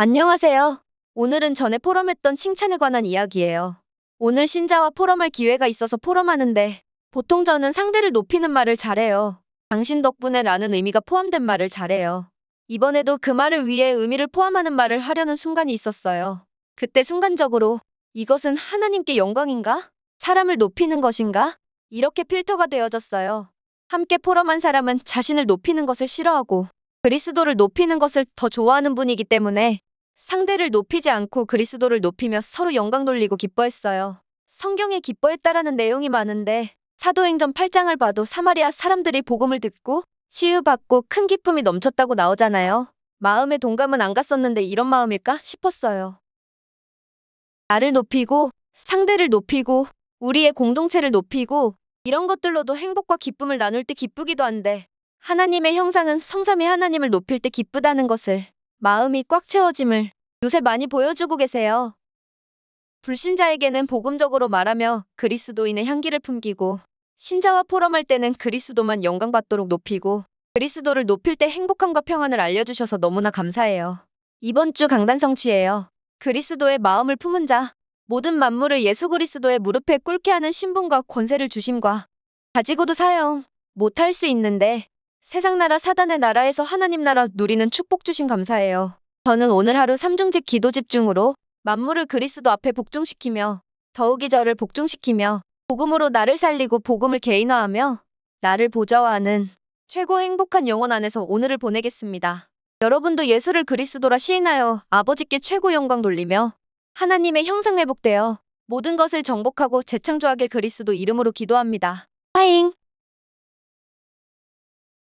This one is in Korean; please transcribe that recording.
안녕하세요. 오늘은 전에 포럼했던 칭찬에 관한 이야기예요. 오늘 신자와 포럼할 기회가 있어서 포럼하는데 보통 저는 상대를 높이는 말을 잘해요. 당신 덕분에 라는 의미가 포함된 말을 잘해요. 이번에도 그 말을 위해 의미를 포함하는 말을 하려는 순간이 있었어요. 그때 순간적으로 이것은 하나님께 영광인가? 사람을 높이는 것인가? 이렇게 필터가 되어졌어요. 함께 포럼한 사람은 자신을 높이는 것을 싫어하고 그리스도를 높이는 것을 더 좋아하는 분이기 때문에 상대를 높이지 않고 그리스도를 높이며 서로 영광 돌리고 기뻐했어요. 성경에 기뻐했다라는 내용이 많은데 사도행전 8장을 봐도 사마리아 사람들이 복음을 듣고 치유받고 큰 기쁨이 넘쳤다고 나오잖아요. 마음의 동감은 안 갔었는데 이런 마음일까 싶었어요. 나를 높이고 상대를 높이고 우리의 공동체를 높이고 이런 것들로도 행복과 기쁨을 나눌 때 기쁘기도 한데 하나님의 형상은 성삼위 하나님을 높일 때 기쁘다는 것을 마음이 꽉 채워짐을 요새 많이 보여주고 계세요. 불신자에게는 복음적으로 말하며 그리스도인의 향기를 품기고 신자와 포럼할 때는 그리스도만 영광받도록 높이고 그리스도를 높일 때 행복함과 평안을 알려주셔서 너무나 감사해요. 이번 주 강단 성취예요. 그리스도의 마음을 품은 자 모든 만물을 예수 그리스도의 무릎에 꿇게 하는 신분과 권세를 주심과 가지고도 사용 못할 수 있는데 세상 나라 사단의 나라에서 하나님 나라 누리는 축복 주심 감사해요. 저는 오늘 하루 삼중직 기도 집중으로 만물을 그리스도 앞에 복종시키며 더욱이 저를 복종시키며 복음으로 나를 살리고 복음을 개인화하며 나를 보좌화하는 최고 행복한 영혼 안에서 오늘을 보내겠습니다. 여러분도 예수를 그리스도라 시인하여 아버지께 최고 영광 돌리며 하나님의 형상 회복되어 모든 것을 정복하고 재창조하길 그리스도 이름으로 기도합니다. 파잉!